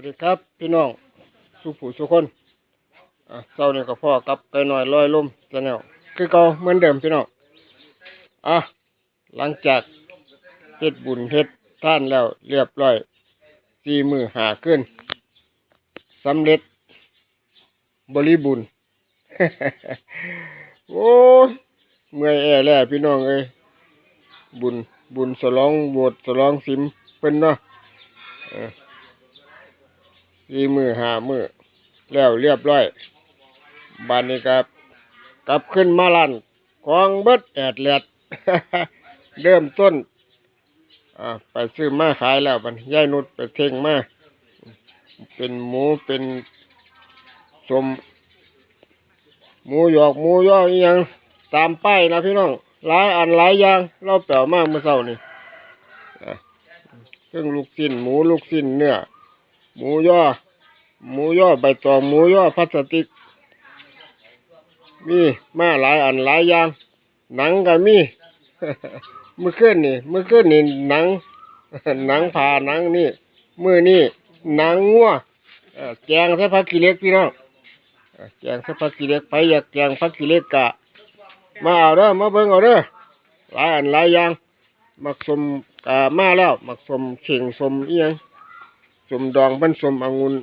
วัสดีครับ พี่น้องสุผู้สุคนอะเช้าเนี้ก็พ่อกับไก่น้อยลอยลมจะแนวคือเก่าเหมือนเดิมพี่น้องอะหลังจากเฮ็ดบุญเฮ็ดท่านแล้วเรียบร้อยสี่มือหาขึ้นสำเร็จ บริบุญโอ้เมื่อยแอแล้วพี่น้องเอ้ยบุญบุญสลองโบสถ์สลองสิมเพิ่นเนาะ สี่มือหามือแล้วเรียบร้อยบานนี้ครับกลับขึ้นมาลันกองเบิดแอดแลดเริ่มต้นไปซื้อมาขายแล้วบันยายนุชไปเท่งมาเป็นหมูเป็นสมหมูหยอกหมูย่ออหยังตามป้ายนะพี่น้องหลายอันหลายอย่างเราแปลมากเมื่อเช้านี่เครื่องลูกชิ้นหมูลูกชิ้นเนื้อ หมูย่อ หมูย่อใบตองหมูย่อพลาสติก มีมาหลายอันหลายอย่าง หนังก็มีเมื่อคืนนี่เมื่อคืนนี่หนัง หนังผ่าหนังนี่มือนี่หนังงัวเอ่อแกงใส่ผักกีเล็กพี่น้องเอ่อแกงใส่ผักกีเล็กไปอยากแกงผักกีเล็กกะ มาเอาเด้อมาเบิ่งเอาเด้อหลายอันหลายอย่างมักสมกะมาแล้วมักสมเข่งสมเอียง สมดองเพิ่นสมองุ่น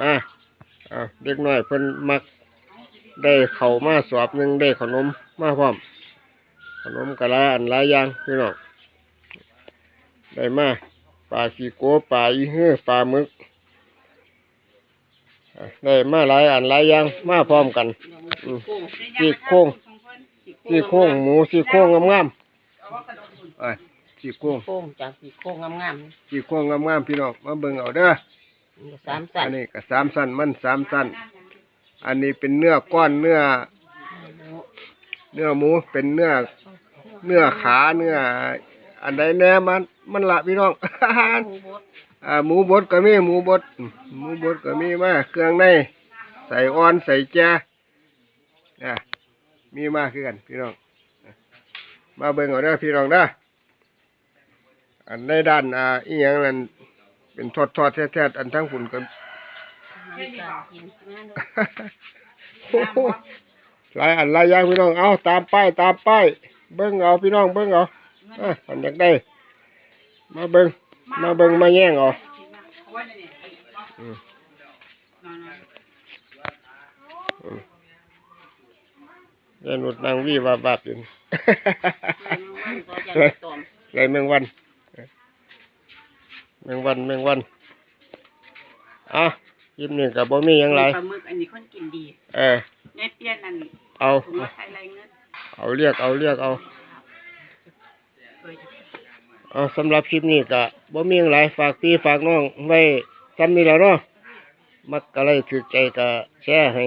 มาอ่าเด็กน้อยเพิ่นมักได้เข้าวมาสอบหนึ่งได้ขนมมาพร้อม ขนมกะลาอันหลายอย่างพี่น้องได้มาปลาขี้โกปลาอีเหือปลาหมึกอ่าได้มาหลายอันหลายอย่างมาพร้อมกันอืมซี่โครงซี่โครงหมูซี่โครงงามๆ ไปซี่โครงโค้งจากสีโค้งงามซี่โครงงามๆพี่น้องมาเบิ่งเอาเด้อๆสามสัอันนนี้ก็สามสั้นมันสามสั้น อันนี้เป็นเนื้อก้อนเนื้อ เนื้อหมูเป็นเนื้อ เนื้อขาเนื้อ อันใดแน่มัน มันละพี่น้อง อ่าหมูบดก็มีหมูบดหมูบดก็มีมาเครื่องในใส่อ่อนใส่แจอะมีมาคือกันพี่น้อง มาเบิ่งเอาเด้อพี่น้องเด้อ อันในด้านอ่าอีหยังนั่นเป็นทอดทอดๆแท้ๆอันทั้งฝุ่นก็โอ้โหหลายอันหลายอย่างพี่น้อง เอาตามป้ายตามป้ายเบิ้งเอาพี่น้องเบิ้งเอาอะอันอยากได้ มาเบิ้งมาเบิ้งมาแย่งเอาอืมอืมยายหนุดนางวีบาบาบอยู่ เลยแมงวัน แมงวันแมงวันอะยิ้มหนึ่งกับบ่มีหยังไรปลาหมึกอันนี้คนกินดีเออ ในเตี้ยนนั่นเอาถุงละไทยไรเงินเอาเรียกเอาเรียกเอาเคยเอาสำหรับคลิปนี้ก็บ่มีหยังหลายฝากพี่ฝากน้องไว้ซ้ำนี้แล้วเนาะมักอะไรถือใจก็แชร์ให้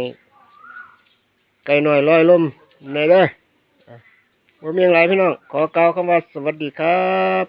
ไก่น้อยลอยลมในเด้ออะบ่มีหยังหลายพี่น้องขอกล่าวคำว่าสวัสดีครับ